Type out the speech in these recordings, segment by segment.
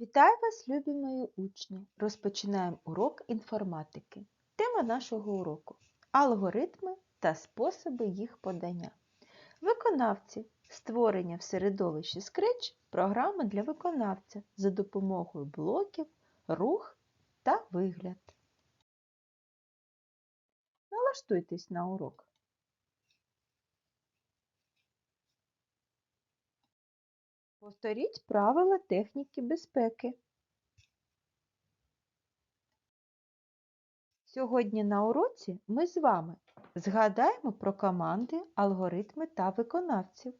Вітаю вас, любі мої учні! Розпочинаємо урок інформатики. Тема нашого уроку алгоритми та способи їх подання. Виконавці створення в середовищі Scratch програми для виконавця за допомогою блоків, рух та вигляд. Налаштуйтесь на урок. Повторіть правила техніки безпеки. Сьогодні на уроці ми з вами згадаємо про команди, алгоритми та виконавців.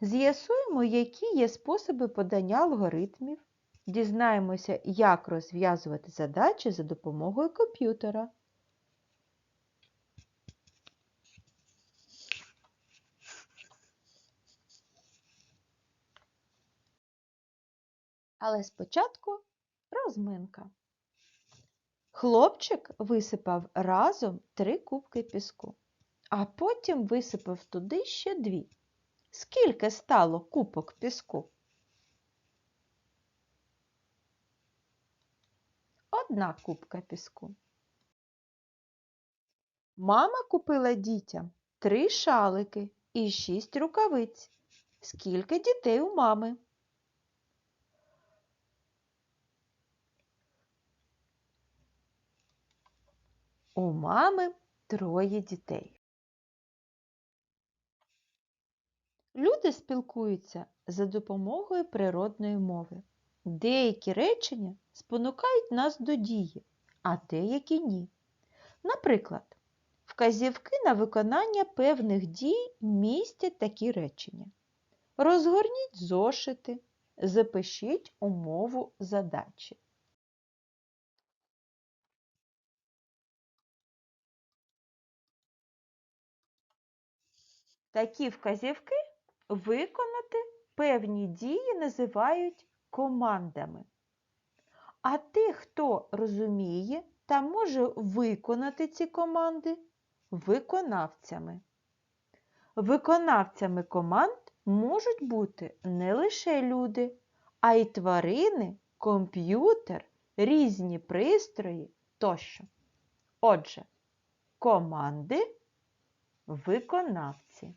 З'ясуємо, які є способи подання алгоритмів, дізнаємося, як розв'язувати задачі за допомогою комп'ютера. Але спочатку розминка. Хлопчик висипав разом три кубки піску, а потім висипав туди ще дві. Скільки стало кубок піску? Одна кубка піску. Мама купила дітям три шалики і шість рукавиць. Скільки дітей у мами? У мами троє дітей. Люди спілкуються за допомогою природної мови. Деякі речення спонукають нас до дії, а деякі ні. Наприклад, вказівки на виконання певних дій містять такі речення. Розгорніть зошити, запишіть умову задачі. Такі вказівки виконати певні дії називають командами. А тих, хто розуміє та може виконати ці команди виконавцями. Виконавцями команд можуть бути не лише люди, а й тварини, комп'ютер, різні пристрої тощо. Отже, команди виконавці.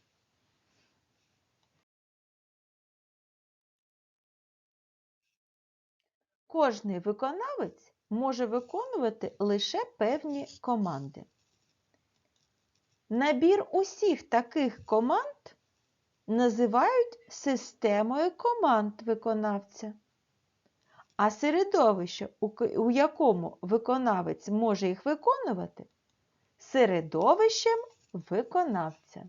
Кожний виконавець може виконувати лише певні команди. Набір усіх таких команд називають системою команд виконавця. А середовище, у якому виконавець може їх виконувати, середовищем виконавця.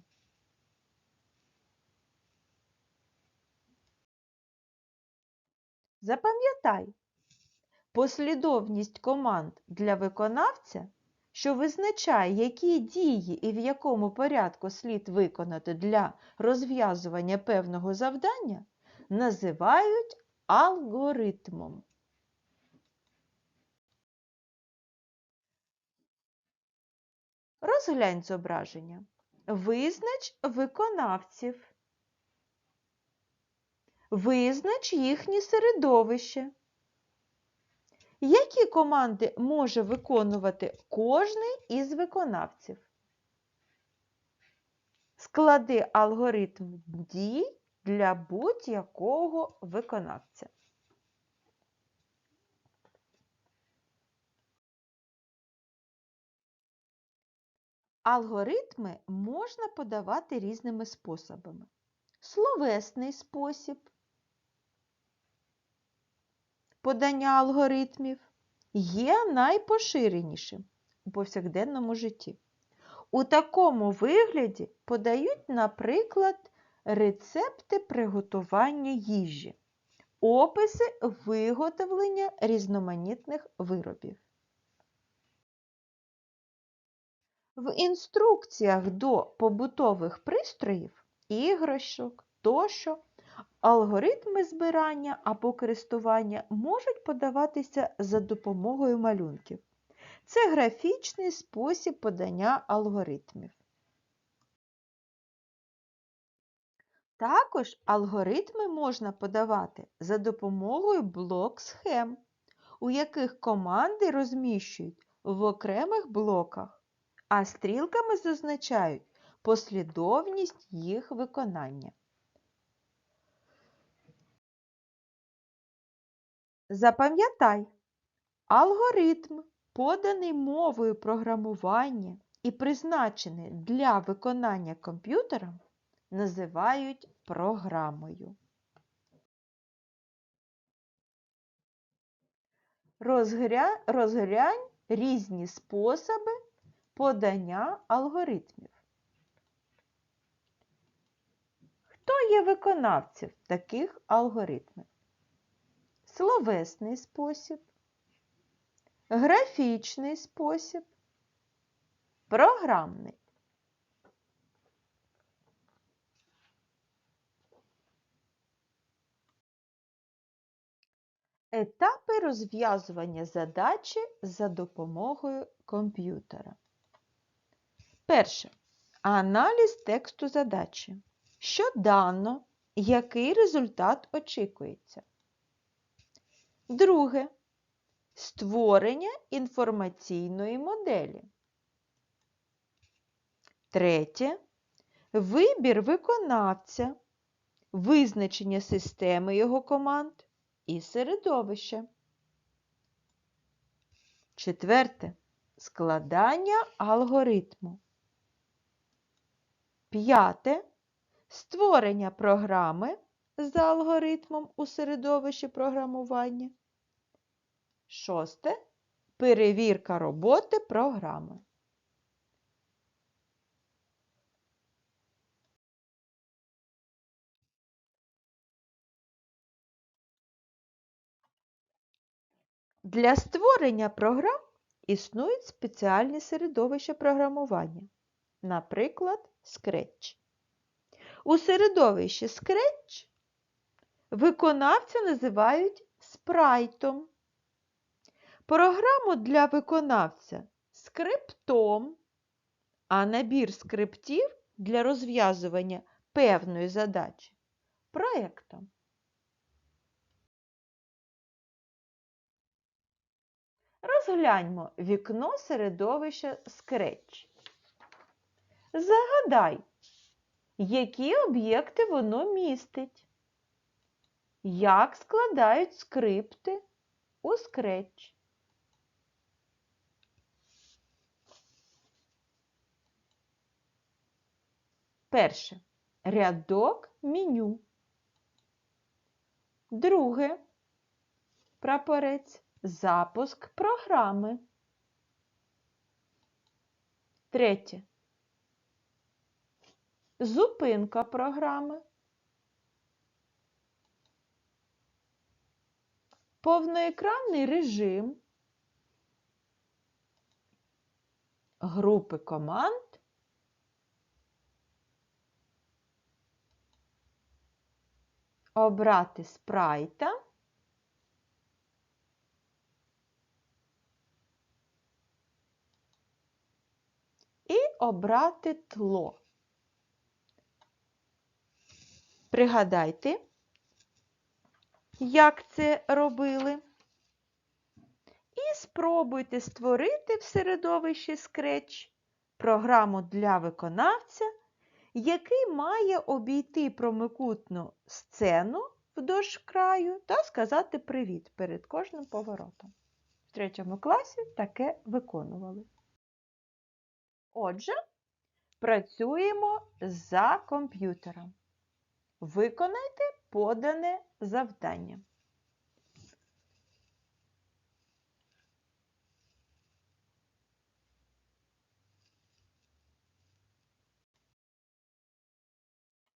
Запам'ятай, послідовність команд для виконавця, що визначає, які дії і в якому порядку слід виконати для розв'язування певного завдання, називають алгоритмом. Розглянь зображення. Визнач виконавців. Визнач їхнє середовище. Які команди може виконувати кожний із виконавців? Склади алгоритм дій для будь-якого виконавця. Алгоритми можна подавати різними способами. Словесний спосіб подання алгоритмів є найпоширенішим у повсякденному житті. У такому вигляді подають, наприклад, рецепти приготування їжі, описи виготовлення різноманітних виробів. В інструкціях до побутових пристроїв, іграшок тощо алгоритми збирання або користування можуть подаватися за допомогою малюнків. Це графічний спосіб подання алгоритмів. Також алгоритми можна подавати за допомогою блок-схем, у яких команди розміщують в окремих блоках, а стрілками зазначають послідовність їх виконання. Запам'ятай, алгоритм, поданий мовою програмування і призначений для виконання комп'ютером, називають програмою. Розгря... Розглянь різні способи подання алгоритмів. Хто є виконавцем таких алгоритмів? Словесний спосіб, графічний спосіб, програмний. Етапи розв'язування задачі за допомогою комп'ютера. Перше. Аналіз тексту задачі. Що дано, який результат очікується. Друге. Створення інформаційної моделі. Третє. Вибір виконавця, визначення системи його команд і середовище. Четверте. Складання алгоритму. П'яте. Створення програми за алгоритмом у середовищі програмування. Шосте. Перевірка роботи програми. Для створення програм існують спеціальні середовища програмування, наприклад, Scratch. У середовищі Scratch виконавця називають спрайтом, програму для виконавця скриптом, а набір скриптів для розв'язування певної задачі проєктом. Розгляньмо вікно середовища Scratch. Загадай, які об'єкти воно містить, як складають скрипти у Scratch. Перше. Рядок меню. Друге. Прапорець. Запуск програми. Третє. Зупинка програми. Повноекранний режим. Групи команд. Обрати спрайта. Обрати тло. Пригадайте, як це робили. І спробуйте створити в середовищі Scratch програму для виконавця, який має обійти промикутну сцену вдовж краю та сказати привіт перед кожним поворотом. В третьому класі таке виконували. Отже, працюємо за комп'ютером. Виконайте подане завдання.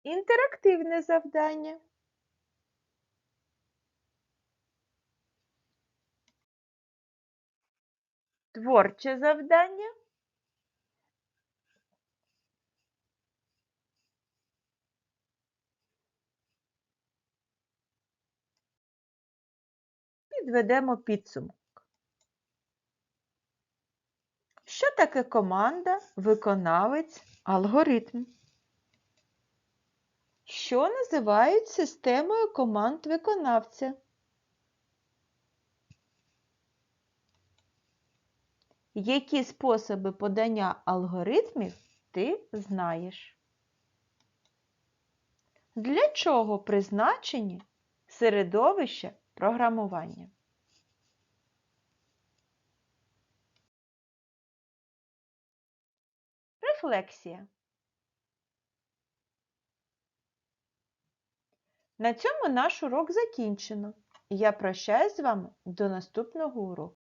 Інтерактивне завдання. Творче завдання. Підведемо підсумок. Що таке команда, виконавець, алгоритм? що називають системою команд виконавця. Які способи подання алгоритмів ти знаєш? Для чого призначені середовища програмування? Рефлексія. На цьому наш урок закінчено. Я прощаюсь з вами до наступного уроку.